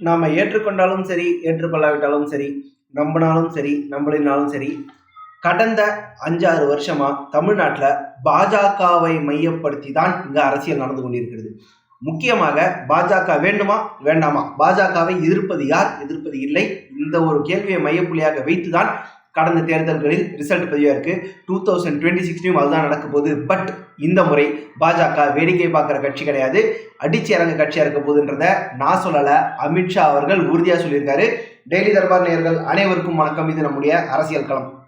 நாம் ஏற்றுக்கொண்டாலும் சரி ஏற்றுக்கொள்ளாவிட்டாலும் சரி நம்பினாலும் சரி நம்பலினாலும் சரி கடந்த அஞ்சாறு வருஷமா தமிழ்நாட்டில் பாஜகவை மையப்படுத்தி தான் இங்கே அரசியல் நடந்து கொண்டிருக்கிறது. முக்கியமாக பாஜக வேண்டுமா வேண்டாமா? பாஜகவை எதிர்ப்பது யார் எதிர்ப்பது இல்லை? இந்த ஒரு கேள்வியை மையப்புள்ளியாக வைத்துதான் கடந்த தேர்தல்களில் ரிசல்ட் பதிவாக இருக்கு. டூ தௌசண்ட் டுவெண்ட்டி சிக்ஸ்லையும் அதுதான் நடக்க போகுது. பட் இந்த முறை பாஜக வேடிக்கை பார்க்குற கட்சி கிடையாது. அடிச்சு இறங்க கட்சியாக இருக்க போகுதுன்றத நான் சொல்லலை. அமித்ஷா அவர்கள் உறுதியாக சொல்லியிருக்காரு. டெய்லி தர்பார் நேயர்கள் அனைவருக்கும் வணக்கம். இது நம்முடைய அரசியல் களம்.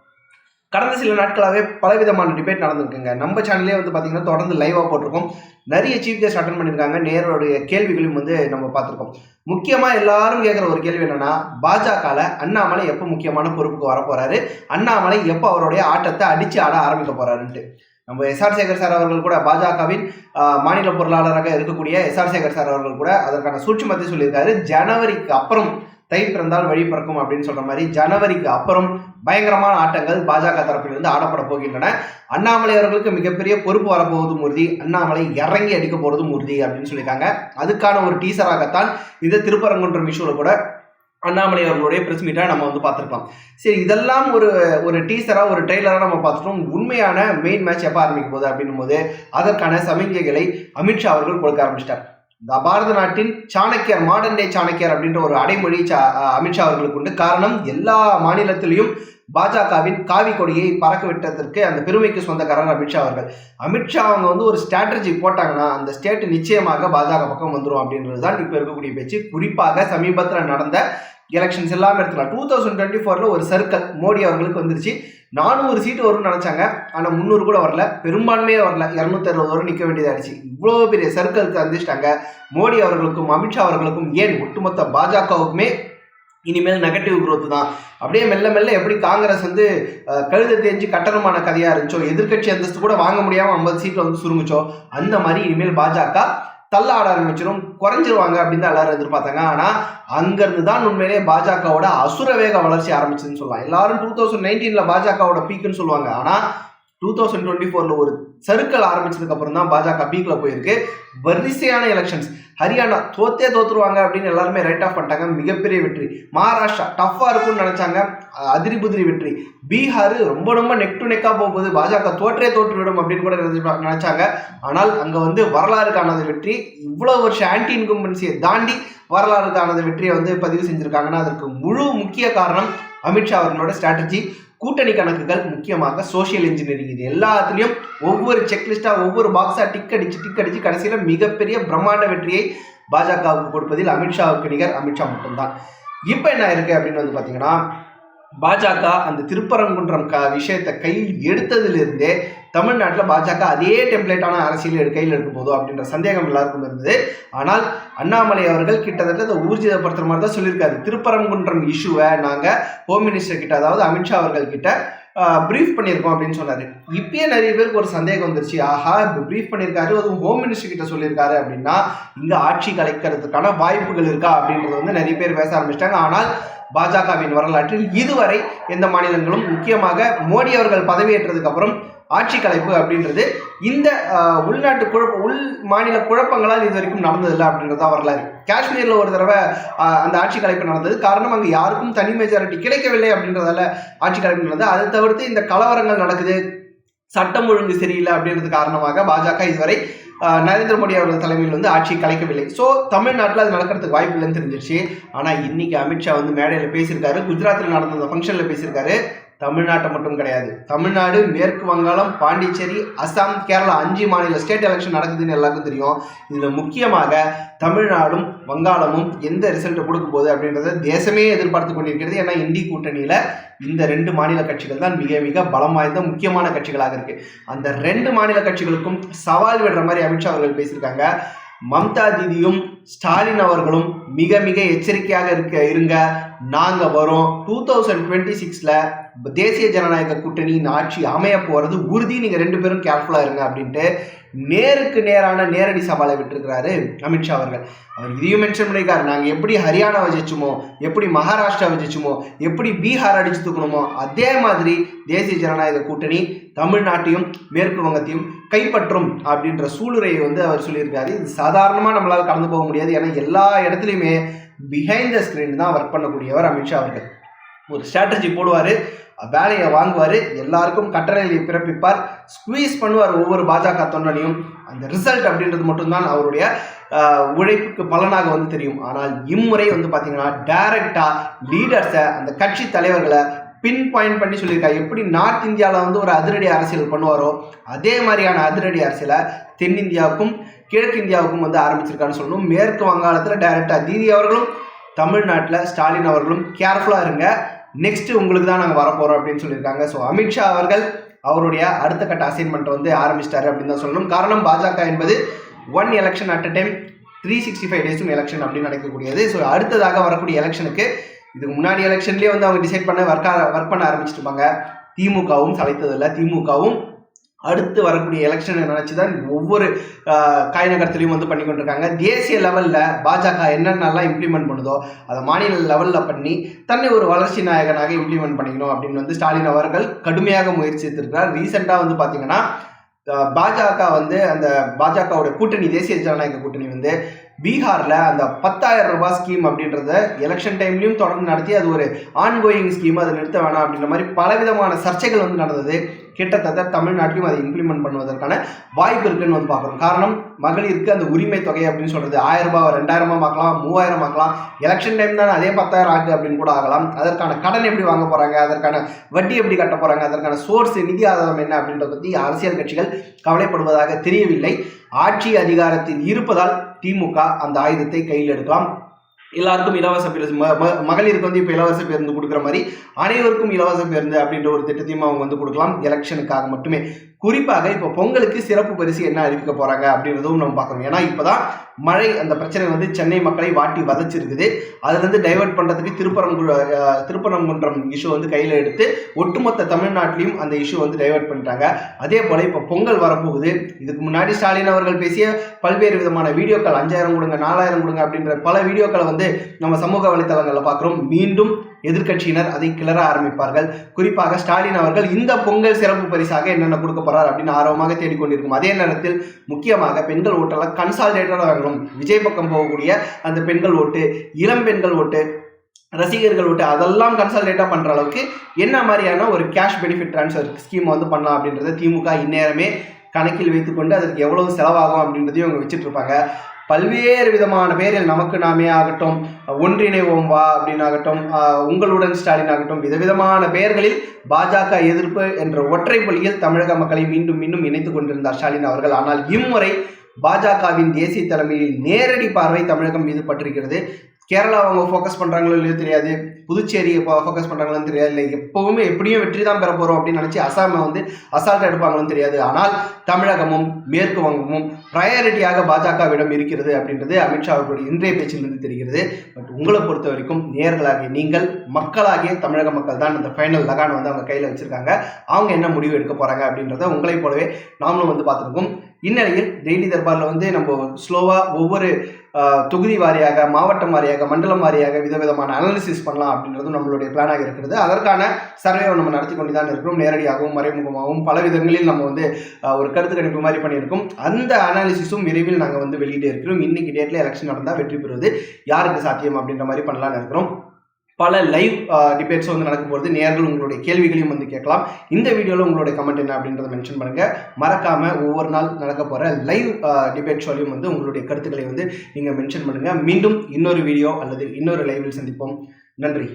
கடந்த சில நாட்களாகவே பலவிதமான டிபேட் நடந்திருக்குங்க. நம்ம சேனல்லே வந்து பார்த்தீங்கன்னா தொடர்ந்து லைவாக போட்டிருக்கோம். நிறைய சீஃப் கெஸ்ட் அட்டன் பண்ணியிருக்காங்க. நேருடைய கேள்விகளையும் வந்து நம்ம பார்த்துருக்கோம். முக்கியமாக எல்லாரும் கேட்குற ஒரு கேள்வி என்னன்னா பாஜகவில் அண்ணாமலை எப்போ முக்கியமான பொறுப்புக்கு வர அண்ணாமலை எப்போ அவருடைய ஆட்டத்தை அடித்து ஆட ஆரம்பிக்க போகிறாருன்ட்டு நம்ம எஸ்ஆர் சேகர் சார் அவர்கள் கூட பாஜகவின் மாநில பொருளாளராக இருக்கக்கூடிய எஸ்ஆர் சேகர் சார் அவர்கள் கூட அதற்கான சூட்சமத்தை சொல்லியிருக்காரு. ஜனவரிக்கு அப்புறம் தை பிறந்தால் வழி பிறக்கும் அப்படின்னு சொல்ற மாதிரி ஜனவரிக்கு அப்புறம் பயங்கரமான ஆட்டங்கள் பாஜக தரப்பிலிருந்து ஆடப்பட போகின்றன. அண்ணாமலை அவர்களுக்கு மிகப்பெரிய பொறுப்பு வரப்போவதும் உறுதி அண்ணாமலை இறங்கி அடிக்க போறதும் உறுதி அப்படின்னு சொல்லியிருக்காங்க. அதுக்கான ஒரு டீசராகத்தான் இந்த திருப்பரங்குன்றம் இஷ்யூல கூட அண்ணாமலை அவர்களுடைய பிரஸ் மீட்டாக நம்ம வந்து பார்த்துருக்கலாம் சரி இதெல்லாம் ஒரு ஒரு டீசராக ஒரு ட்ரெய்லராக நம்ம பார்த்துட்டோம். உண்மையான மெயின் மேட்ச் எப்போ ஆரம்பிக்கும் போது அப்படின்னும் போது அதற்கான சமிகைகளை அமித்ஷா அவர்கள் கொடுக்க ஆரம்பிச்சிட்டார். பாரத நாட்டின் சாணக்கியர் மாடர்ன் டே சாணக்கியர் அப்படின்ற ஒரு அடைமொழி சா- அமித்ஷா அவர்களுக்கு உண்டு. காரணம் எல்லா மாநிலத்திலையும் பாஜகவின் காவி கொடியை பறக்க விட்டதற்கு அந்த பெருமைக்கு சொந்தக்காரர் அமித்ஷா அவர்கள். அமித்ஷா அவங்க வந்து ஒரு ஸ்ட்ராட்டஜி போட்டாங்கன்னா அந்த ஸ்டேட் நிச்சயமாக பாஜக பக்கம் வந்துடும் அப்படின்றது தான் இப்போ இருக்கக்கூடிய பேச்சு. குறிப்பாக சமீபத்தில் நடந்த எலெக்ஷன்ஸ் எல்லாமே எடுத்துக்கலாம். டூ தௌசண்ட் டுவெண்ட்டி ஃபோரில் ஒரு சர்க்கிள் மோடி அவர்களுக்கு வந்துருச்சு. நானூறு சீட்டு வரும்னு நினச்சாங்க. ஆனால் முந்நூறு கூட வரல. பெரும்பான்மையே வரல. இரநூத்தி அறுபது வரை நிற்க வேண்டியதாகிடுச்சு இவ்வளோ பெரிய சர்க்கிளுக்கு அந்திச்சிட்டாங்க. மோடி அவர்களுக்கும் அமித்ஷா அவர்களுக்கும் ஏன் ஒட்டுமொத்த பாஜகவுக்குமே இனிமேல் நெகட்டிவ் குரோத் தான்? அப்படியே மெல்ல மெல்ல எப்படி காங்கிரஸ் வந்து கழுத தேஞ்சு கட்டணமான கதையாக இருந்துச்சோ எதிர்க்கட்சி அந்தஸ்து கூட வாங்க முடியாமல் ஐம்பது சீட்டில் வந்து சுருங்குச்சோ அந்த மாதிரி இனிமேல் பாஜக தள்ள ஆட ஆரம்பிச்சிடும் குறைஞ்சிருவாங்க அப்படின்னு தான் எல்லாரும் எதிர்பார்த்தாங்க. ஆனால் அங்கேருந்து தான் உண்மையிலேயே பாஜகவோட அசுர வேக வளர்ச்சி ஆரம்பிச்சதுன்னு சொல்லலாம் எல்லாரும் டூ தௌசண்ட் நைன்டீனில் பாஜகவோட பீக்குன்னு சொல்லுவாங்க. ஆனால் டூ தௌசண்ட் டுவெண்ட்டி ஃபோரில் ஒரு சர்க்கிள் ஆரம்பிச்சதுக்கு அப்புறம் தான் பாஜக பீக்கில் போயிருக்கு. வரிசையான எலெக்ஷன்ஸ் ஹரியானா தோத்தே தோத்துருவாங்க அப்படின்னு எல்லாருமே ரைட் ஆஃப் பண்ணிட்டாங்க. மிகப்பெரிய வெற்றி. மகாராஷ்டிரா டஃப்பாக இருக்கும்னு நினச்சாங்க. அஹ் அதிரி புதிரி வெற்றி. பீகார் ரொம்ப ரொம்ப நெக் டு நெக்காக போகும்போது பாஜக தோற்றே தோற்றுவிடும் அப்படின்னு கூட நினைச்சு- நினைச்சாங்க. ஆனால் அங்கே வந்து வரலாறு காணாத வெற்றி. இவ்வளோ வருஷம் ஆன்டி இன்கம்பன்சியை தாண்டி வரலாறு காணாத வெற்றியை வந்து பதிவு செஞ்சுருக்காங்கன்னா அதற்கு முழு முக்கிய காரணம் அமித்ஷா அவர்களோட ஸ்ட்ராட்டஜி கூட்டணி கணக்குகள் முக்கியமாக சோஷியல் இன்ஜினியரிங் இது எல்லாத்துலேயும் ஒவ்வொரு செக்லிஸ்ட்டாக ஒவ்வொரு பாக்ஸாக டிக் அடிச்சு டிக் அடிச்சு கடைசியில் மிகப்பெரிய பிரம்மாண்ட வெற்றியை பாஜகவுக்கு கொடுப்பதில் அமித்ஷாவுக்கு நிகர் அமித்ஷா மட்டும்தான். இப்போ என்ன இருக்கு அப்படின்னு வந்து பார்த்தீங்கன்னா பாஜக அந்த திருப்பரங்குன்றம் க விஷயத்தை கையில் எடுத்ததுலேருந்தே தமிழ்நாட்டில் பாஜக அதே டெம்ப்ளேட்டான அரசியல் எடு- கையில் எடுக்க போதோ அப்படின்ற சந்தேகம் எல்லாருக்கும் இருந்தது. ஆனால் அண்ணாமலை அவர்கள் கிட்டத்தட்ட அதை ஊர்ஜிதப்படுத்துற மாதிரி தான் சொல்லியிருக்காரு. திருப்பரங்குன்றம் இஷ்யூவை நாங்கள் ஹோம் மினிஸ்டர் கிட்ட அதாவது அமித்ஷா அவர்கள் கிட்ட ப்ரீஃப் பண்ணியிருக்கோம் அப்படின்னு சொன்னார். இப்பயே நிறைய பேருக்கு ஒரு சந்தேகம் வந்துருச்சு. ஆஹா இப்போ ப்ரீஃப் பண்ணியிருக்காரு. அதுவும் ஹோம் மினிஸ்டர் கிட்ட சொல்லியிருக்காரு அப்படின்னா இங்கே ஆட்சி கலைக்கிறதுக்கான வாய்ப்புகள் இருக்கா அப்படின்றது வந்து நிறைய பேர் பேச ஆரம்பிச்சிட்டாங்க. ஆனால் பாஜகவின் வரலாற்றில் இதுவரை எந்த மாநிலங்களும் முக்கியமாக மோடி அவர்கள் பதவியேற்றதுக்கு அப்புறம் ஆட்சி கலைப்பு அப்படின்றது இந்த உள்நாட்டு குழப்ப உள் மாநில குழப்பங்களால் இது வரைக்கும் நடந்ததில்லை அப்படின்றது தான் வரலாறு. காஷ்மீரில் ஒரு தடவை அந்த ஆட்சி கலைப்பு நடந்தது. காரணம் அங்கே யாருக்கும் தனி மெஜாரிட்டி கிடைக்கவில்லை அப்படின்றதால ஆட்சி கலைப்பு நடந்தது. அதை தவிர்த்து இந்த கலவரங்கள் நடக்குது. சட்டம் ஒழுங்கு சரியில்லை அப்படின்றது காரணமாக பாஜக இதுவரை நரேந்திர மோடி அவர்கள் தலைமையில் வந்து ஆட்சி கலைக்கவில்லை. ஸோ தமிழ்நாட்டில் அது நடக்கிறதுக்கு வாய்ப்பு இல்லைன்னு தெரிஞ்சிருச்சு. ஆனால் இன்னைக்கு அமித்ஷா வந்து மேடையில் பேசியிருக்காரு. குஜராத்தில் நடந்த அந்த ஃபங்க்ஷனில் பேசியிருக்காரு. தமிழ்நாட்டை மட்டும் கிடையாது. தமிழ்நாடு மேற்கு வங்காளம் பாண்டிச்சேரி அசாம் கேரளா அஞ்சு மாநில ஸ்டேட் எலெக்ஷன் நடக்குதுன்னு எல்லாருக்கும் தெரியும். இதில் முக்கியமாக தமிழ்நாடும் வங்காளமும் எந்த ரிசல்ட்டை கொடுக்க போகுது அப்படின்றத தேசமே எதிர்பார்த்து கொண்டிருக்கிறது. ஏன்னா இந்தி கூட்டணியில் இந்த ரெண்டு மாநில கட்சிகள் தான் மிக மிக பலம் வாய்ந்த முக்கியமான கட்சிகளாக இருக்கு. அந்த ரெண்டு மாநில கட்சிகளுக்கும் சவால் விடுற மாதிரி அமித்ஷா அவர்கள் பேசியிருக்காங்க. மம்தா தீதியும் ஸ்டாலின் அவர்களும் மிக மிக எச்சரிக்கையாக இருக்க இருங்க. நாங்கள் வரோம். டூ தௌசண்ட் டுவெண்ட்டி சிக்ஸில் தேசிய ஜனநாயக கூட்டணியின் ஆட்சி அமைய போகிறது உறுதி. நீங்கள் ரெண்டு பேரும் கேர்ஃபுல்லாக இருங்க அப்படின்ட்டு நேருக்கு நேரான நேரடி சவாலை விட்டுருக்கிறாரு அமித்ஷா அவர்கள். அவர் இதையும் மென்ஷன் பண்ணியிருக்காரு. நாங்கள் எப்படி ஹரியானாவை ஜெயிச்சுமோ எப்படி மகாராஷ்டிராவை ஜெயிச்சுமோ எப்படி பீகார் அடிச்சு தூக்கணுமோ அதே மாதிரி தேசிய ஜனநாயக கூட்டணி தமிழ்நாட்டையும் மேற்கு வங்கத்தையும் கைப்பற்றும் அப்படின்ற சூளுரையை வந்து அவர் சொல்லியிருக்காரு. இது சாதாரணமாக நம்மளால் கடந்து போக முடியாது. ஏன்னா எல்லா இடத்துலையுமே பிஹைண்ட் த ஸ்க்ரீன் தான் ஒர்க் பண்ணக்கூடியவர் அமித்ஷா அவர்கள். ஒரு ஸ்ட்ராட்டஜி போடுவார் வேலையை வாங்குவார் எல்லாருக்கும் கட்டளையை பிறப்பிப்பார் ஸ்குவீஸ் பண்ணுவார் ஒவ்வொரு பாஜக தொண்டனையும். அந்த ரிசல்ட் அப்படின்றது மட்டும்தான் அவருடைய உழைப்புக்கு பலனாக வந்து தெரியும். ஆனால் இம்முறை வந்து பார்த்தீங்கன்னா டைரக்டாக லீடர்ஸை அந்த கட்சி தலைவர்களை பின் பாயிண்ட் பண்ணி சொல்லியிருக்காரு. எப்படி நார்த் இந்தியாவில் வந்து ஒரு அதிரடி அரசியல் பண்ணுவாரோ அதே மாதிரியான அதிரடி அரசியலை தென்னிந்தியாவுக்கும் கிழக்கு இந்தியாவுக்கும் வந்து ஆரம்பிச்சிருக்கான்னு சொல்லணும். மேற்கு வங்காளத்தில் டைரக்டாக தீதி அவர்களும் தமிழ்நாட்டில் ஸ்டாலின் அவர்களும் கேர்ஃபுல்லாக இருங்க. நெக்ஸ்ட் உங்களுக்கு தான் நாங்கள் வரப்போகிறோம் அப்படின்னு சொல்லியிருக்காங்க. ஸோ அமித்ஷா அவர்கள் அவருடைய அடுத்த கட்ட அசைன்மெண்ட்டை வந்து ஆரம்பிச்சிட்டாரு அப்படின்னு தான் சொல்லணும். காரணம் பாஜக என்பது one election at a time three sixty five டேஸும் election அப்படின்னு நடக்கக்கூடியது ஸோ அடுத்ததாக வரக்கூடிய எலெக்ஷனுக்கு இதுக்கு முன்னாடி எலெக்ஷன்லேயே வந்து அவங்க டிசைட் பண்ண ஒர்க் ஒர்க் பண்ண ஆரம்பிச்சிருப்பாங்க திமுகவும் சளைத்ததில்லை. திமுகவும் அடுத்து வரக்கூடிய எலெக்ஷனை நினச்சி தான் ஒவ்வொரு காய்நகரத்துலையும் வந்து பண்ணி கொண்டிருக்காங்க. தேசிய லெவலில் பாஜக என்னென்னலாம் இம்ப்ளிமெண்ட் பண்ணுதோ அதை மாநில லெவலில் பண்ணி தன்னை ஒரு வளர்ச்சி நாயகனாக இம்ப்ளிமெண்ட் பண்ணிக்கணும் அப்படின்னு வந்து ஸ்டாலின் அவர்கள் கடுமையாக முயற்சித்திருக்கிறார் ரீசெண்டாக வந்து பார்த்தீங்கன்னா பாஜக வந்து அந்த பாஜகவுடைய கூட்டணி தேசிய ஜனநாயக கூட்டணி வந்து பீகாரில் அந்த பத்தாயிரம் ரூபாய் ஸ்கீம் அப்படின்றத எலெக்ஷன் டைம்லையும் தொடர்ந்து நடத்தி அது ஒரு ஆன்கோயிங் ஸ்கீம் அதை நிறுத்த வேணாம் அப்படின்ற மாதிரி பலவிதமான சர்ச்சைகள் வந்து நடந்தது. கிட்டத்தட்ட தமிழ்நாட்டிலும் அதை இம்ப்ளிமெண்ட் பண்ணுவதற்கான வாய்ப்பு இருக்குன்னு வந்து பார்க்குறோம் காரணம் மகளிருக்கு அந்த உரிமை தொகை அப்படின்னு சொல்கிறது ஆயிரம் ரூபாய் ரெண்டாயிரமா ஆக்கலாம் மூவாயிரம் ஆக்கலாம் எலெக்ஷன் டைம் தானே அதே பத்தாயிரம் ஆகுது அப்படின்னு கூட ஆகலாம். அதற்கான கடன் எப்படி வாங்க போகிறாங்க அதற்கான வட்டி எப்படி கட்ட போகிறாங்க அதற்கான சோர்ஸ் நிதி ஆதாரம் என்ன அப்படின்றத பற்றி அரசியல் கட்சிகள் கவலைப்படுவதாக தெரியவில்லை. ஆட்சி அதிகாரத்தில் இருப்பதால் திமுக அந்த ஆயுதத்தை கையில் எடுக்கலாம். எல்லாருக்கும் இலவச பேருந்து ம- ம- மகளிருக்கு வந்து இப்போ இலவச பேருந்து கொடுக்குற மாதிரி அனைவருக்கும் இலவச பேருந்து அப்படின்ற ஒரு திட்டத்தையும் அவங்க வந்து கொடுக்கலாம். எலெக்ஷனுக்காக மட்டுமே. குறிப்பாக இப்போ பொங்கலுக்கு சிறப்பு பரிசு என்ன அறிவிக்க போறாங்க அப்படின்றதும் நம்ம பார்க்கணும். ஏன்னா இப்போதான் மழை அந்த பிரச்சனை வந்து சென்னை மக்களை வாட்டி வதச்சிருக்குது. அதுலேருந்து டைவர்ட் பண்ணுறதுக்கு திருப்பரங்கு திருப்பரங்குன்றம் இஷ்யூ வந்து கையில் எடுத்து ஒட்டுமொத்த தமிழ்நாட்டிலையும் அந்த இஷ்யூ வந்து டைவர்ட் பண்ணிட்டாங்க. அதே போல் இப்போ பொங்கல் வரப்போகுது. இதுக்கு முன்னாடி ஸ்டாலின் அவர்கள் பேசிய பல்வேறு விதமான வீடியோக்கள் அஞ்சாயிரம் கொடுங்க நாலாயிரம் கொடுங்க அப்படின்ற பல வீடியோக்களை வந்து வந்து நம்ம சமூக வலைத்தளங்களில் பார்க்குறோம். மீண்டும் எதிர்க்கட்சியினர் அதை கிளற ஆரம்பிப்பார்கள். குறிப்பாக ஸ்டாலின் அவர்கள் இந்த பொங்கல் சிறப்பு பரிசாக என்னென்ன கொடுக்க போறார் அப்படின்னு ஆர்வமாக தேடிக்கொண்டிருக்கும். அதே நேரத்தில் முக்கியமாக பெண்கள் ஓட்டெல்லாம் கன்சால்டேட்டடாக வாங்கணும் விஜய் பக்கம் போகக்கூடிய அந்த பெண்கள் ஓட்டு இளம் பெண்கள் ஓட்டு ரசிகர்கள் ஓட்டு அதெல்லாம் கன்சல்டேட்டாக பண்ணுற அளவுக்கு என்ன மாதிரியான ஒரு கேஷ் பெனிஃபிட் ட்ரான்ஸ்ஃபர் ஸ்கீம் வந்து பண்ணலாம் அப்படின்றத திமுக இந்நேரமே கணக்கில் வைத்துக்கொண்டு அதற்கு எவ்வளவு செலவாகும் அப்படின்றதையும் அவங்க வச்சுட்டு இருப்பாங்க. பல்வேறு விதமான பேரில் நமக்கு நாமே ஆகட்டும் ஒன்றிணைவோம் வா அப்படின்னு ஆகட்டும் உங்களுடன் ஸ்டாலின் ஆகட்டும் விதவிதமான பெயர்களில் பாஜக எதிர்ப்பு என்ற ஒற்றை பள்ளியில் தமிழக மக்களை மீண்டும் மீண்டும் இணைத்துக் கொண்டிருந்தார் ஸ்டாலின் அவர்கள். ஆனால் இம்முறை பாஜகவின் தேசிய தலைமையில் நேரடி பார்வை தமிழகம் மீது பட்டிருக்கிறது. கேரளா அவங்க ஃபோக்கஸ் பண்ணுறாங்களோ இல்லையோ தெரியாது புதுச்சேரியை ஃபோக்கஸ் பண்ணுறாங்களோன்னு தெரியாது. இல்லை எப்போவுமே எப்படியும் வெற்றி தான் பெற போகிறோம் அப்படின்னு நினச்சி அசாமை வந்து அசால்ட்டாக எடுப்பாங்களோன்னு தெரியாது. ஆனால் தமிழகமும் மேற்கு வங்கமும் ப்ரையாரிட்டியாக பாஜகவிடம் இருக்கிறது அப்படின்றது அமித்ஷா அவர்களுடைய இன்றைய பேச்சிலிருந்து தெரிகிறது. பட் உங்களை பொறுத்த வரைக்கும் நேர்களாகிய நீங்கள் மக்களாகிய தமிழக மக்கள் தான் அந்த ஃபைனல் லகான் வந்து அவங்க கையில் வச்சிருக்காங்க. அவங்க என்ன முடிவு எடுக்க போகிறாங்க அப்படின்றத உங்களைப் போலவே நாமளும் வந்து பார்த்துருக்கோம். இந்நிலையில் டெய்லி தர்பாரில் வந்து நம்ம ஸ்லோவாக ஒவ்வொரு தொகுதி வாரியாக மாவட்டம் வாரியாக மண்டலம் வாரியாக விதவிதமான அனாலிசிஸ் பண்ணலாம் அப்படின்றதும் நம்மளுடைய பிளானாக இருக்கிறது. அதற்கான சர்வேவை நம்ம நடத்தி கொண்டு தான் இருக்கிறோம். நேரடியாகவும் மறைமுகமாகவும் பல விதங்களில் நம்ம வந்து ஒரு கருத்து கணிப்பு மாதிரி பண்ணியிருக்கோம். அந்த அனாலிசிஸும் விரைவில் நாங்கள் வந்து வெளியிட்டே இருக்கிறோம். இன்னைக்கு டேட்டில் எலெக்ஷன் நடந்தால் வெற்றி பெறுவது யாருக்கு சாத்தியம் அப்படின்ற மாதிரி பண்ணலாம்னு இருக்கிறோம். பல லைவ் டிபேட்ஸும் வந்து நடக்கும்போது நேர்கள் உங்களுடைய கேள்விகளையும் வந்து கேட்கலாம். இந்த வீடியோவில் உங்களுடைய கமெண்ட் என்ன அப்படின்றத மென்ஷன் பண்ணுங்கள் மறக்காம ஒவ்வொரு நாள் நடக்க போகிற லைவ் டிபேட் ஷோலையும் வந்து உங்களுடைய கருத்துக்களை வந்து நீங்கள் மென்ஷன் பண்ணுங்கள் மீண்டும் இன்னொரு வீடியோ அல்லது இன்னொரு லைவில் சந்திப்போம். நன்றி.